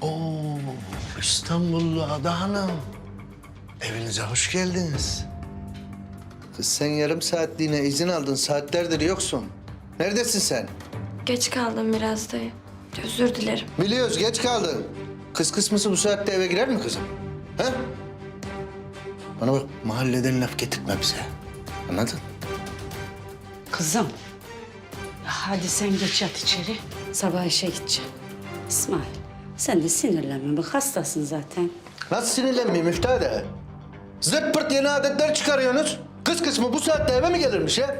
Oo, İstanbullu Ada Hanım. Evinize hoş geldiniz. Kız sen yarım saatliğine izin aldın. Saatlerdir yoksun. Neredesin sen? Geç kaldım biraz dayı. Özür dilerim. Biliyoruz geç kaldın. Kız kısmısı bu saatte eve girer mi kızım? Ha? Bana bak mahalleden laf getirtme bize. Anladın? Kızım. Hadi sen geç yat içeri. Sabah işe gideceğim. İsmail sen de sinirlenme bak hastasın zaten. Nasıl sinirlenmeyeyim müftade? Zırt pırt yeni adetler çıkarıyorsunuz. Kız kısmı bu saatte eve mi gelirmiş ha?